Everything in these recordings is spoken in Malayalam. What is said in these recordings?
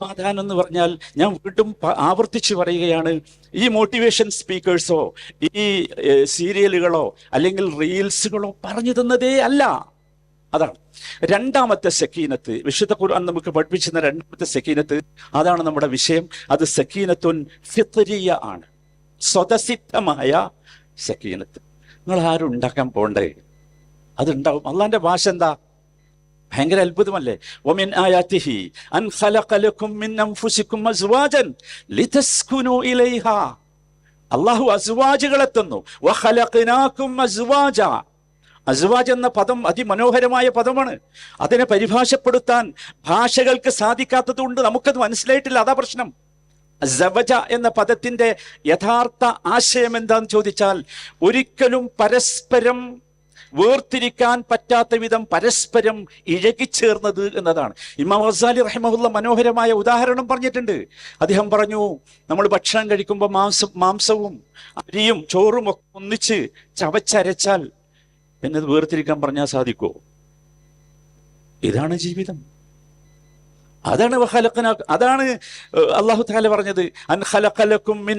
സമാധാനം എന്ന് പറഞ്ഞാൽ ഞാൻ വീണ്ടും ആവർത്തിച്ചു പറയുകയാണ് ഈ മോട്ടിവേഷൻ സ്പീക്കേഴ്സോ ഈ സീരിയലുകളോ അല്ലെങ്കിൽ റീൽസുകളോ പറഞ്ഞു തന്നതേ അല്ല. അതാണ്. രണ്ടാമത്തെ സെക്കീനത്ത് വിശുദ്ധ ഖുർആൻ നമുക്ക് പഠിപ്പിച്ചിരുന്ന രണ്ടാമത്തെ സെക്കീനത്ത് അതാണ് നമ്മുടെ വിഷയം. അത് സെക്കീനത്തുൻ ഫിത്രിയ ആണ്. സ്വതസിദ്ധമായ സെക്കീനത്ത്. നിങ്ങൾ ആരും ഉണ്ടാക്കാൻ പോണ്ടേ? അതുണ്ടാവും. അള്ളാന്റെ ഭാഷ എന്താ? ഭയങ്കര അത്ഭുതമല്ലേ? ഒമിൻ ആയാത്തിഹി അൻ ഖലഖ ലക്കും മിൻ അൻഫുസിക്കും അസ്വാജൻ ലിതസ്കുനു ഇലൈഹ. അല്ലാഹു അസ്വാജുകളെ തന്നു വഖലഖനാകും അസ്വാജ. അസ്വാജ് എന്ന പദം അതിമനോഹരമായ പദമാണ്. അതിനെ പരിഭാഷപ്പെടുത്താൻ ഭാഷകൾക്ക് സാധിക്കാത്തതുകൊണ്ട് നമുക്കത് മനസ്സിലായിട്ടില്ല. അതാ പ്രശ്നം. സവജ എന്ന പദത്തിന്റെ യഥാർത്ഥ ആശയം എന്താന്ന് ചോദിച്ചാൽ ഒരിക്കലും പരസ്പരം വേർതിരിക്കാൻ പറ്റാത്ത വിധം പരസ്പരം ഇഴകിച്ചേർന്നത് എന്നതാണ്. ഇമാം ഗസാലി റഹിമഹുല്ല മനോഹരമായ ഉദാഹരണം പറഞ്ഞിട്ടുണ്ട്. അദ്ദേഹം പറഞ്ഞു നമ്മൾ ഭക്ഷണം കഴിക്കുമ്പോൾ മാംസം മാംസവും അരിയും ചോറും ഒക്കെ ഒന്നിച്ച് ചവച്ചരച്ചാൽ എന്നത് വേർതിരിക്കാൻ പറഞ്ഞാൽ സാധിക്കുമോ ഇതാണ് ജീവിതം. അതാണ് അതാണ് അള്ളാഹു താല പറഞ്ഞത് അൻ ഖലഖലക്കും മിൻ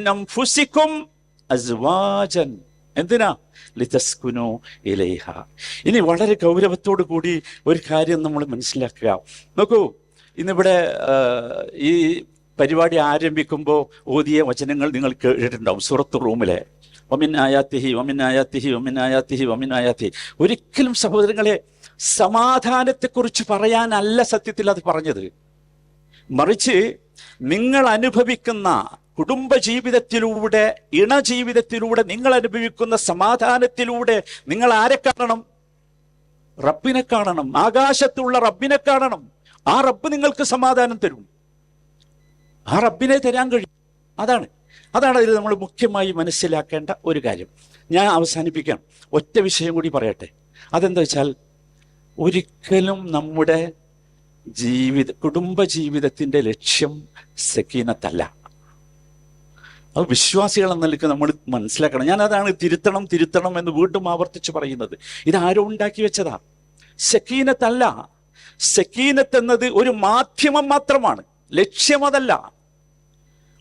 അസ്വാജൻ. എന്തിനാ? ലിതസ്കുനു ഇലേഹ. ഇനി വളരെ ഗൗരവത്തോടു കൂടി ഒരു കാര്യം നമ്മൾ മനസ്സിലാക്കുക. നോക്കൂ ഇന്നിവിടെ ഈ പരിപാടി ആരംഭിക്കുമ്പോൾ ഓതിയ വചനങ്ങൾ നിങ്ങൾ കേട്ടിട്ടുണ്ടാവും സുറത്ത് റൂമിലെ. ഒമിൻ ആയാത്തിഹി ഒമിൻ ആയാത്തിഹി ഒമിൻ ആയാത്തിഹി ഒമിൻ ആയാത്തിഹി. ഒരിക്കലും സഹോദരങ്ങളെ സമാധാനത്തെക്കുറിച്ച് പറയാനല്ല സത്യത്തിൽ അത് പറഞ്ഞത്. മറിച്ച് നിങ്ങൾ അനുഭവിക്കുന്ന കുടുംബ ജീവിതത്തിലൂടെ ഇണ ജീവിതത്തിലൂടെ നിങ്ങൾ അനുഭവിക്കുന്ന സമാധാനത്തിലൂടെ നിങ്ങൾ ആരെ കാണണം? റബ്ബിനെ കാണണം. ആകാശത്തുള്ള റബ്ബിനെ കാണണം. ആ റബ്ബ് നിങ്ങൾക്ക് സമാധാനം തരും. ആ റബ്ബിനെ തരാൻ കഴിയും. അതാണ്. അതാണ് അതിൽ നമ്മൾ മുഖ്യമായി മനസ്സിലാക്കേണ്ട ഒരു കാര്യം. ഞാൻ അവസാനിപ്പിക്കാം. ഒറ്റ വിഷയം കൂടി പറയട്ടെ. അതെന്താ വെച്ചാൽ ഒരിക്കലും നമ്മുടെ ജീവിത കുടുംബ ജീവിതത്തിന്റെ ലക്ഷ്യം സക്കീനത്തല്ല. അത് വിശ്വാസികൾ എന്ന നിലയ്ക്ക് നമ്മൾ മനസ്സിലാക്കണം ഞാൻ അതാണ് തിരുത്തണം തിരുത്തണം എന്ന് വീണ്ടും ആവർത്തിച്ച് പറയുന്നത് ഇത് ആരോ ഉണ്ടാക്കി വെച്ചതാ സക്കീനത്തല്ല സക്കീനത്ത് എന്നത് ഒരു മാധ്യമം മാത്രമാണ് ലക്ഷ്യം അതല്ല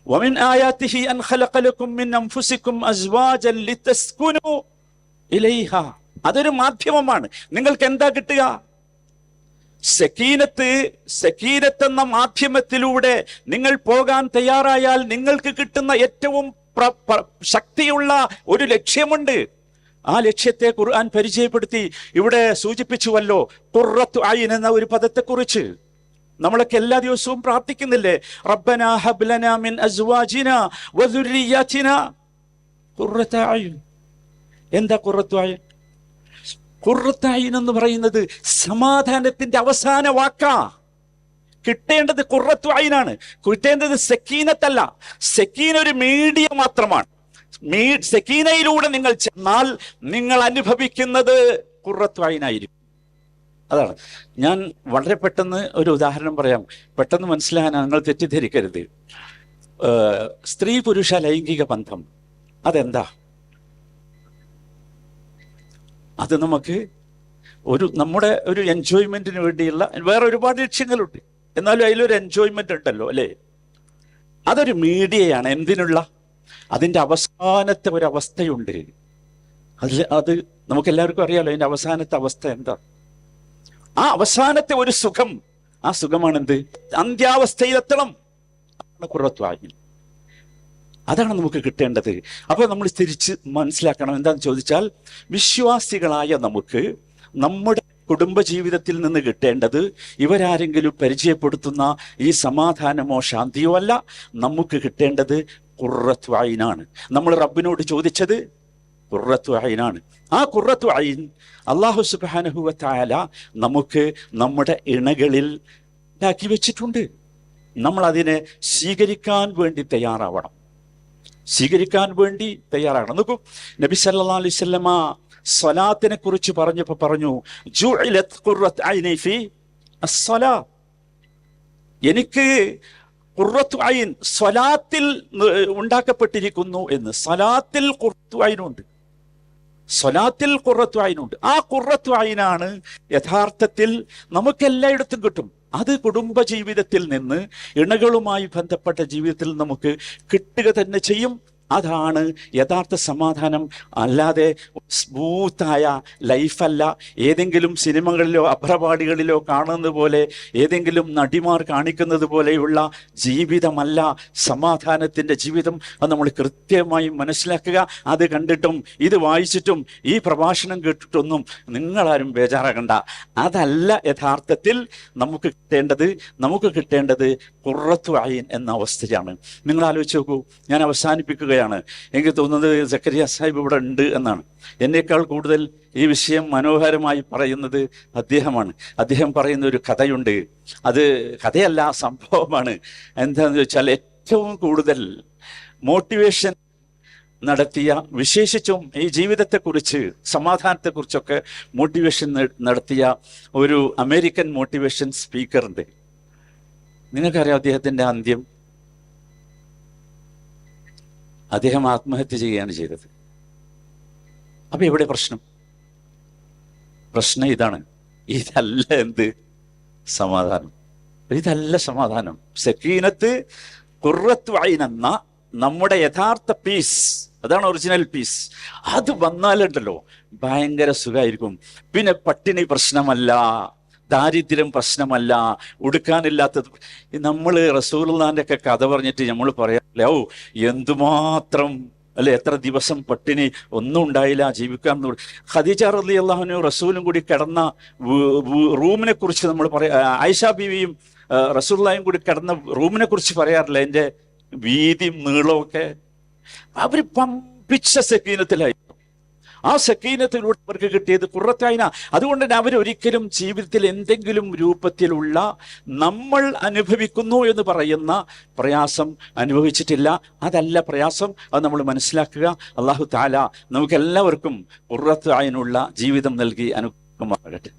ومن آياته أن خلق لكم من أنفسكم أزواجا لتسكنوا إليها അതൊരു മാധ്യമമാണ് നിങ്ങൾക്ക് എന്താ കിട്ടുക സക്കീനത്ത് സക്കീനത്ത് എന്ന മാധ്യമത്തിലൂടെ നിങ്ങൾ പോകാൻ തയ്യാറായാൽ നിങ്ങൾക്ക് കിട്ടുന്ന ഏറ്റവും ശക്തിയുള്ള ഒരു ലക്ഷ്യമുണ്ട്. ആ ലക്ഷ്യത്തെ ഖുർആൻ പരിചയപ്പെടുത്തി ഇവിടെ സൂചിപ്പിച്ചുവല്ലോ ഖുർറത്തു ആയിൻ എന്ന ഒരു പദത്തെക്കുറിച്ച്. നമ്മളൊക്കെ എല്ലാ ദിവസവും പ്രാർത്ഥിക്കുന്നില്ലേ? റബ്ബന ഹബ്ലന മിൻ അസ്വാജിന വദുർരിയാതിന ഖുർറത അയുൻ. എന്താ ഖുർറത്തു അയുൻ? ഖുർറത്തായിൻ എന്ന് പറയുന്നത് സമാധാനത്തിന്റെ അവസാന വാക്കാ. കിട്ടേണ്ടത് ഖുർറത്തു ആയിനാണ് കിട്ടേണ്ടത് സെക്കീനത്തല്ല. സെക്കീന ഒരു മീഡിയ മാത്രമാണ്. മീ സെക്കീനയിലൂടെ നിങ്ങൾ ചെന്നാൽ നിങ്ങൾ അനുഭവിക്കുന്നത് ഖുർറത്തു ആയിനായിരിക്കും അതാണ്. ഞാൻ വളരെ പെട്ടെന്ന് ഒരു ഉദാഹരണം പറയാം. പെട്ടെന്ന് മനസ്സിലാകാൻ നിങ്ങൾ തെറ്റിദ്ധരിക്കരുത്. സ്ത്രീ പുരുഷ ലൈംഗിക ബന്ധം. അതെന്താ? അത് നമുക്ക് ഒരു നമ്മുടെ ഒരു എൻജോയ്മെന്റിന് വേണ്ടിയുള്ള വേറെ ഒരുപാട് ലക്ഷ്യങ്ങളുണ്ട്. എന്നാലും അതിലൊരു എൻജോയ്മെന്റ് ഉണ്ടല്ലോ അല്ലേ? അതൊരു മീഡിയയാണ്. എന്തിനുള്ള? അതിന്റെ അവസാനത്തെ ഒരു അവസ്ഥയുണ്ട്. അത് നമുക്ക് എല്ലാവർക്കും അറിയാലോ അതിന്റെ അവസാനത്തെ അവസ്ഥ എന്താ? ആ അവസാനത്തെ ഒരു സുഖം ആ സുഖമാണ് എന്ത് അന്ത്യാവസ്ഥയിലെത്തണം. അതാണ് കുറത്വായി അതാണ് നമുക്ക് കിട്ടേണ്ടത്. അപ്പോൾ നമ്മൾ തിരിച്ച് മനസ്സിലാക്കണം. എന്താന്ന് ചോദിച്ചാൽ വിശ്വാസികളായ നമുക്ക് നമ്മുടെ കുടുംബജീവിതത്തിൽ നിന്ന് കിട്ടേണ്ടത് ഇവരാരെങ്കിലും പരിചയപ്പെടുത്തുന്ന ഈ സമാധാനമോ ശാന്തിയോ അല്ല. നമുക്ക് കിട്ടേണ്ടത് കുറത്തു അയിനാണ്. നമ്മൾ റബ്ബിനോട് ചോദിച്ചത് കുറത്തു അയിനാണ്. ആ കുറത്തു അയിൻ അള്ളാഹു സുബാനുഭവത്തായാല നമുക്ക് നമ്മുടെ ഇണകളിൽ ഉണ്ടാക്കി വെച്ചിട്ടുണ്ട്. നമ്മൾ അതിനെ സ്വീകരിക്കാൻ വേണ്ടി തയ്യാറാവണം. സ്വീകരിക്കാൻ വേണ്ടി തയ്യാറാണ് നോക്കൂ നബി സല്ലാ അലൈഹി വസല്ലമ സ്വലാത്തിനെ കുറിച്ച് പറഞ്ഞപ്പോ പറഞ്ഞു എനിക്ക് സ്വലാത്തിൽ ഉണ്ടാക്കപ്പെട്ടിരിക്കുന്നു എന്ന്. സ്വലാത്തിൽ ഖുർറത്തു അയിനുണ്ട്. സ്വലാത്തിൽ ഖുർറത്തു അയിനുണ്ട്. ആ ഖുർറത്തു ഐനാണ് യഥാർത്ഥത്തിൽ നമുക്ക് എല്ലായിടത്തും കിട്ടും. അത് കുടുംബ ജീവിതത്തിൽ നിന്ന് ഇണകളുമായി ബന്ധപ്പെട്ട ജീവിതത്തിൽ നമുക്ക് കിട്ടുക തന്നെ ചെയ്യും. അതാണ് യഥാർത്ഥ സമാധാനം. അല്ലാതെ സ്മൂത്തായ ലൈഫല്ല. ഏതെങ്കിലും സിനിമകളിലോ അഭ്രപാടികളിലോ കാണുന്നത് പോലെ ഏതെങ്കിലും നടിമാർ കാണിക്കുന്നത് പോലെയുള്ള ജീവിതമല്ല സമാധാനത്തിന്റെ ജീവിതം. അത് നമ്മൾ കൃത്യമായി മനസ്സിലാക്കുക. അത് കണ്ടിട്ടും ഇത് വായിച്ചിട്ടും ഈ പ്രഭാഷണം കേട്ടിട്ടൊന്നും നിങ്ങളാരും ബേജാറാകണ്ട. അതല്ല യഥാർത്ഥത്തിൽ നമുക്ക് കിട്ടേണ്ടത്. നമുക്ക് കിട്ടേണ്ടത് കുറത്തു അയിൻ എന്ന അവസ്ഥയാണ് നിങ്ങൾ ആലോചിച്ച് നോക്കൂ. ഞാൻ അവസാനിപ്പിക്കുകയാണ്. എനിക്ക് തോന്നുന്നത് സക്കരിയ സാഹിബ് ഇവിടെ ഉണ്ട് എന്നാണ്. എന്നേക്കാൾ കൂടുതൽ ഈ വിഷയം മനോഹരമായി പറയുന്നത് അദ്ദേഹമാണ്. അദ്ദേഹം പറയുന്ന ഒരു കഥയുണ്ട്. അത് കഥയല്ല സംഭവമാണ്. എന്താണെന്ന് വെച്ചാൽ ഏറ്റവും കൂടുതൽ മോട്ടിവേഷൻ നടത്തിയ വിശേഷിച്ചും ഈ ജീവിതത്തെക്കുറിച്ച് സമാധാനത്തെക്കുറിച്ചൊക്കെ മോട്ടിവേഷൻ നടത്തിയ ഒരു അമേരിക്കൻ മോട്ടിവേഷൻ സ്പീക്കറിന്റെ നിങ്ങൾക്കറിയാം അദ്ദേഹത്തിന്റെ അന്ത്യം അദ്ദേഹം ആത്മഹത്യ ചെയ്യുകയാണ് ചെയ്തത്. അപ്പൊ എവിടെ പ്രശ്നം? പ്രശ്നം ഇതാണ്. ഇതല്ല എന്ത്? സമാധാനം. ഇതല്ല സമാധാനം. സക്കീനത്ത് കുറത്ത് വായിനെന്ന നമ്മുടെ യഥാർത്ഥ പീസ് അതാണ് ഒറിജിനൽ പീസ് അത് വന്നാലുണ്ടല്ലോ ഭയങ്കര സുഖമായിരിക്കും പിന്നെ പട്ടിണി പ്രശ്നമല്ല. ദാരിദ്ര്യം പ്രശ്നമല്ല ഉടുക്കാനില്ലാത്തത്. നമ്മൾ റസൂൽദാന്റെ ഒക്കെ കഥ പറഞ്ഞിട്ട് നമ്മൾ പറയാറില്ല ഓ എന്തുമാത്രം അല്ലെ? എത്ര ദിവസം പട്ടിണി ഒന്നും ഉണ്ടായില്ല ജീവിക്കാൻ ഖദീജ റലി അള്ളാഹുനും റസൂലും കൂടി കിടന്ന റൂമിനെ കുറിച്ച് നമ്മൾ പറയാ ആയിഷ ബീവിയും റസൂല്ലായും കൂടി കിടന്ന റൂമിനെ കുറിച്ച് പറയാറില്ല? എന്റെ വീതിയും നീളമൊക്കെ അവർ പമ്പിച്ച സക്കീനത്തിലായി ആ സക്കീനത്തിലൂടെ അവർക്ക് കിട്ടിയത് കുറത്തായിന അതുകൊണ്ട് തന്നെ അവരൊരിക്കലും ജീവിതത്തിൽ എന്തെങ്കിലും രൂപത്തിലുള്ള നമ്മൾ അനുഭവിക്കുന്നു എന്ന് പറയുന്ന പ്രയാസം അനുഭവിച്ചിട്ടില്ല. അതല്ല പ്രയാസം അത് നമ്മൾ മനസ്സിലാക്കുക. അള്ളാഹു താല നമുക്കെല്ലാവർക്കും കുറത്തായനുള്ള ജീവിതം നൽകി അനുഗ്രഹമാകട്ടെ.